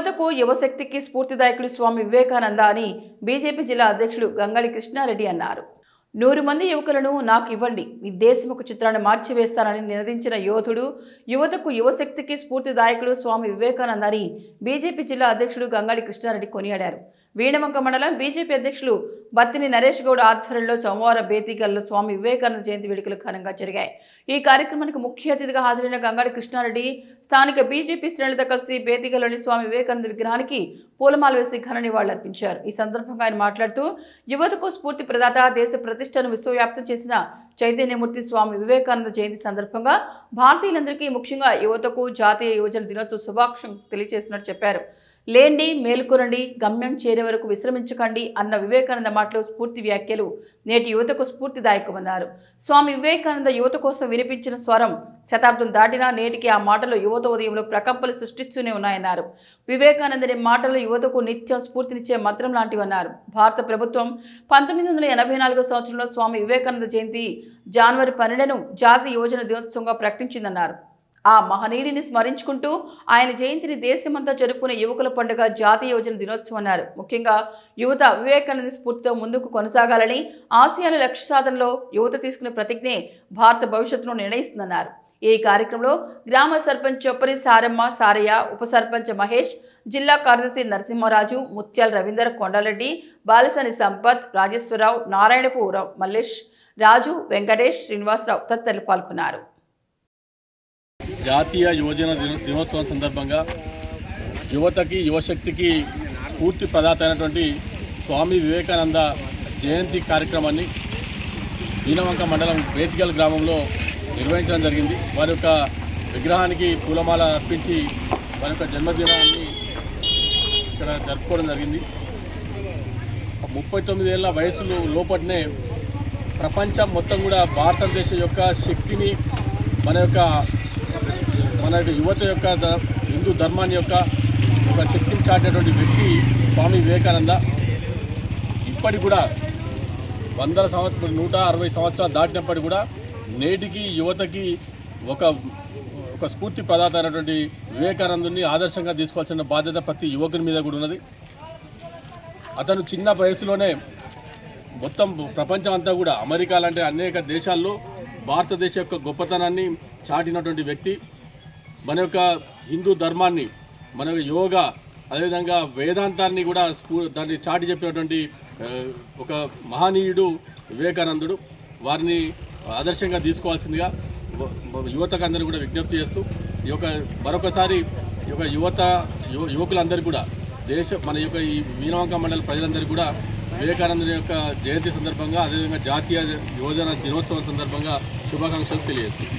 యువతకు యువశక్తికి స్ఫూర్తిదాయకుడు స్వామి వివేకానంద అని బీజేపీ జిల్లా అధ్యక్షుడు గంగళి కృష్ణారెడ్డి అన్నారు. నూరు మంది యువకులను నాకు ఇవ్వండి ఈ దేశముఖ చిత్రాన్ని మార్చివేస్తానని నినదించిన యోధుడు యువతకు యువశక్తికి స్ఫూర్తిదాయకుడు స్వామి వివేకానంద అని బీజేపీ జిల్లా అధ్యక్షుడు గంగాడి కృష్ణారెడ్డి కొనియాడారు. వీణవంక మండలం బీజేపీ అధ్యక్షులు బత్తిని నరేష్ గౌడ్ ఆధ్వర్యంలో సోమవారం బేతికల్లో స్వామి వివేకానంద జయంతి వేడుకలు ఘనంగా జరిగాయి. ఈ కార్యక్రమానికి ముఖ్య అతిథిగా హాజరైన గంగాడి కృష్ణారెడ్డి స్థానిక బీజేపీ శ్రేణులతో కలిసి బేతికలోని స్వామి వివేకానంద విగ్రహానికి పూలమాల వేసి ఘన నివాళులర్పించారు ఈ సందర్భంగా ఆయన మాట్లాడుతూ యువతకు స్ఫూర్తి ప్రదాత దేశ ప్రతిష్టను విశ్వవ్యాప్తం చేసిన చైతన్యమూర్తి స్వామి వివేకానంద జయంతి సందర్భంగా భారతీయులందరికీ ముఖ్యంగా యువతకు జాతీయ యువజన దినోత్సవ శుభాకాంక్షలు తెలియజేస్తున్నట్టు చెప్పారు. లేండి మేల్కొనండి గమ్యం చేరే వరకు విశ్రమించకండి అన్న వివేకానంద మాటలు స్ఫూర్తి వ్యాఖ్యలు నేటి యువతకు స్ఫూర్తిదాయకమన్నారు. స్వామి వివేకానంద యువత కోసం వినిపించిన స్వరం శతాబ్దం దాటినా నేటికి ఆ మాటలు యువత ఉదయంలో ప్రకంపలు సృష్టిస్తూనే ఉన్నాయన్నారు. వివేకానందని మాటలు యువతకు నిత్యం స్ఫూర్తినిచ్చే మంత్రం లాంటివన్నారు. భారత ప్రభుత్వం పంతొమ్మిది వందల ఎనభై నాలుగో సంవత్సరంలో స్వామి వివేకానంద జయంతి జనవరి పన్నెండును జాతీయ యువజన దినోత్సవంగా ప్రకటించిందన్నారు. ఆ మహనీయుడిని స్మరించుకుంటూ ఆయన జయంతిని దేశమంతా జరుపుకునే యువకుల పండుగ జాతీయ యువజన దినోత్సవం అన్నారు. ముఖ్యంగా యువత వివేకానంద స్ఫూర్తితో ముందుకు కొనసాగాలని ఆసియాల లక్ష్య సాధనలో యువత తీసుకునే ప్రతిజ్ఞే భారత భవిష్యత్తును నిర్ణయిస్తుందన్నారు. ఈ కార్యక్రమంలో గ్రామ సర్పంచ్ చొప్పరి సారమ్మ సారయ్య ఉప సర్పంచ్ మహేష్ జిల్లా కార్యదర్శి నరసింహరాజు ముత్యాల రవీందర్ కొండలరెడ్డి బాలసాని సంపత్ రాజేశ్వరరావు నారాయణపు మల్లేష్ రాజు వెంకటేష్ శ్రీనివాసరావు తదితరులు పాల్గొన్నారు. జాతీయ యువజన దినోత్సవం సందర్భంగా యువతకి యువశక్తికి స్ఫూర్తి ప్రదాత అయినటువంటి స్వామి వివేకానంద జయంతి కార్యక్రమాన్ని దీనవంక మండలం బేతిగల్ గ్రామంలో నిర్వహించడం జరిగింది. వారి యొక్క విగ్రహానికి పూలమాల అర్పించి వారి యొక్క జన్మదినాన్ని ఇక్కడ జరుపుకోవడం జరిగింది. ముప్పై తొమ్మిది ఏళ్ళ వయసులో లోపటనే ప్రపంచం మొత్తం కూడా భారతదేశం యొక్క శక్తిని మన యొక్క మన యొక్క యువత యొక్క హిందూ ధర్మాన్ని యొక్క ఒక శక్తిని చాటేటువంటి వ్యక్తి స్వామి వివేకానంద. ఇప్పటికి కూడా వందల సంవత్సరం నూట అరవై సంవత్సరాలు దాటినప్పటికి కూడా నేటికి యువతకి ఒక ఒక స్ఫూర్తి ప్రదాత అయినటువంటి వివేకానందుని ఆదర్శంగా తీసుకోవాల్సిన బాధ్యత ప్రతి యువకుని మీద కూడా ఉన్నది. అతను చిన్న వయసులోనే మొత్తం ప్రపంచం అంతా కూడా అమెరికా లాంటి అనేక దేశాల్లో భారతదేశ యొక్క గొప్పతనాన్ని చాటినటువంటి వ్యక్తి. మన యొక్క హిందూ ధర్మాన్ని మన యొక్క యోగా అదేవిధంగా వేదాంతాన్ని కూడా స్ఫూ దాన్ని చాటి చెప్పినటువంటి ఒక మహనీయుడు వివేకానందుడు వారిని ఆదర్శంగా తీసుకోవాల్సిందిగా యువతకు అందరూ కూడా విజ్ఞప్తి చేస్తూ ఈ యొక్క మరొకసారి ఈ యొక్క యువత యువ యువకులందరూ కూడా దేశ మన యొక్క ఈ మీనవంక మండల ప్రజలందరూ కూడా వివేకానందుని యొక్క జయంతి సందర్భంగా అదేవిధంగా జాతీయ యువజన దినోత్సవం సందర్భంగా శుభాకాంక్షలు తెలియజేస్తుంది